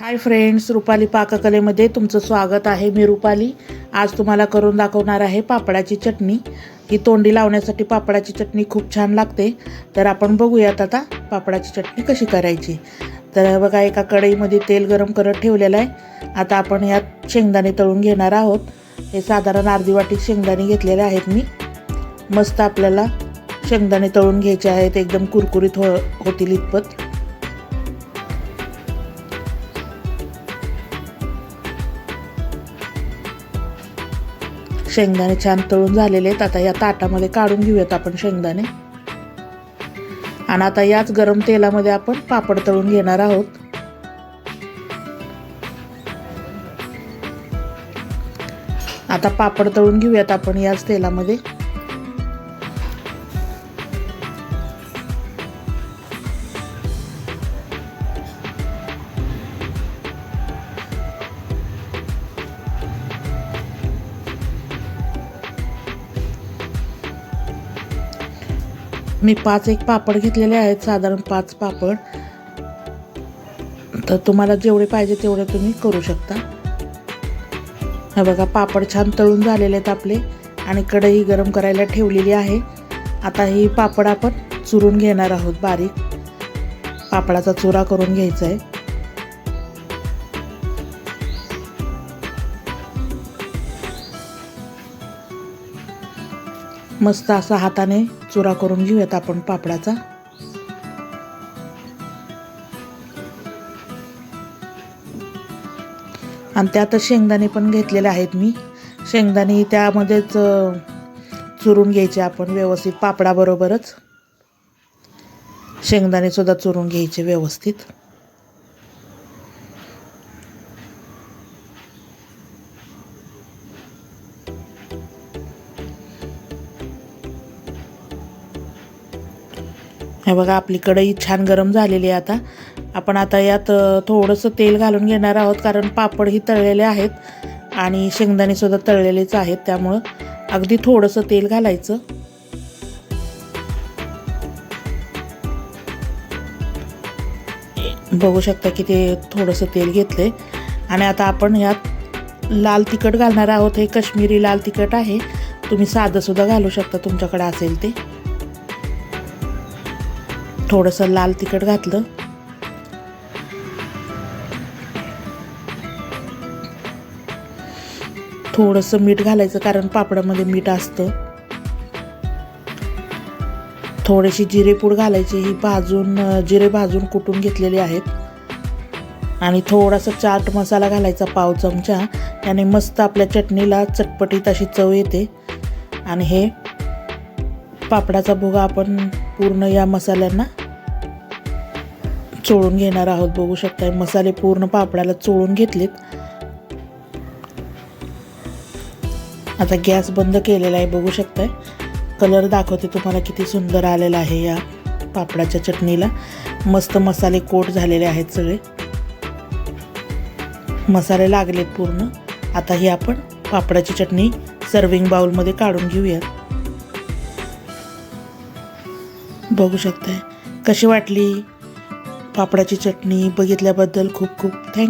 Hi friends Rupali पाककलेमध्ये तुमचं स्वागत आहे. मी रुपाली. आज तुम्हाला करून दाखवणार आहे पापडाची चटणी. ही तोंडी लावण्यासाठी पापडाची चटणी खूप छान लागते. तर आपण बघूयात आता पापडाची चटणी कशी करायची. तर बघा एका कढईमध्ये तेल गरम करत ठेवलेलं आहे. आता आपण यात शेंगदाणे तळून घेणार आहोत. हे साधारण अर्धी वाटी शेंगदाणे घेतलेले आहेत मी. मस्त आपल्याला शेंगदाणे तळून घ्यायचे आहेत. एकदम कुरकुरीत हो होतील इतपत. शेंगदाणे छान तळून झालेले आहेत. आता या ताटामध्ये काढून घेऊयात आपण शेंगदाणे. आणि आता याच गरम तेलामध्ये आपण पापड तळून घेणार आहोत. आता पापड तळून घेऊयात आपण याच तेलामध्ये. मी पाच एक पापड घेतलेले आहेत साधारण पाच पापड. तर तुम्हाला जेवढे पाहिजे तेवढे तुम्ही करू शकता. हे बघा पापड छान तळून झालेले आहेत आपले आणि कढई गरम करायला ठेवलेली आहे. आता ही पापड आपण चुरून घेणार आहोत बारीक. पापडाचा चुरा करून घ्यायचा आहे. मस्त असा हाताने चुरा करून घेऊयात आपण पापडाचा. आणि त्यातच शेंगदाणे पण घेतलेले आहेत मी. शेंगदाणे त्यामध्येच चुरून घ्यायचे आपण व्यवस्थित पापडाबरोबरच. शेंगदाणे सुद्धा चुरून घ्यायचे व्यवस्थित. हे बघा आपली कढई छान गरम झालेली आहे आता. आपण आता यात थोडंसं तेल घालून घेणार आहोत कारण पापड ही तळलेले आहेत आणि शेंगदाणेसुद्धा तळलेलेच आहेत त्यामुळं अगदी थोडंसं तेल घालायचं. बघू शकता की ते थोडंसं तेल घेतले आणि आता आपण यात लाल तिखट घालणार आहोत. हे कश्मीरी लाल तिखट आहे. तुम्ही साधंसुद्धा घालू शकता तुमच्याकडे असेल ते. थोडंसं लाल तिखट घातलं. थोडंसं मीठ घालायचं कारण पापडामध्ये मीठ असतं. थोडीशी जिरेपूड घालायची ही भाजून जिरे भाजून कुटून घेतलेले आहेत. आणि थोडासा चाट मसाला घालायचा पाव चमचा. त्याने मस्त आपल्या चटणीला चटपटीत अशी चव येते. आणि हे पापडाचा भोगा आपण पूर्ण या मसाल्यांना चोळून घेणार आहोत. बघू शकता मसाले पूर्ण पापडाला चोळून घेतलेत. आता गॅस बंद केलेला आहे बघू शकताय. कलर दाखवते तुम्हाला किती सुंदर आलेला आहे या पापडाच्या चटणीला. मस्त मसाले कोट झालेले आहेत सगळे. मसाले लागलेत पूर्ण. आता ही आपण पापडाची चटणी सर्विंग बाउलमध्ये काढून घेऊयात. बघू शकताय. कशी वाटली? पापडाची चटणी बघितल्याबद्दल खूप खूप थँक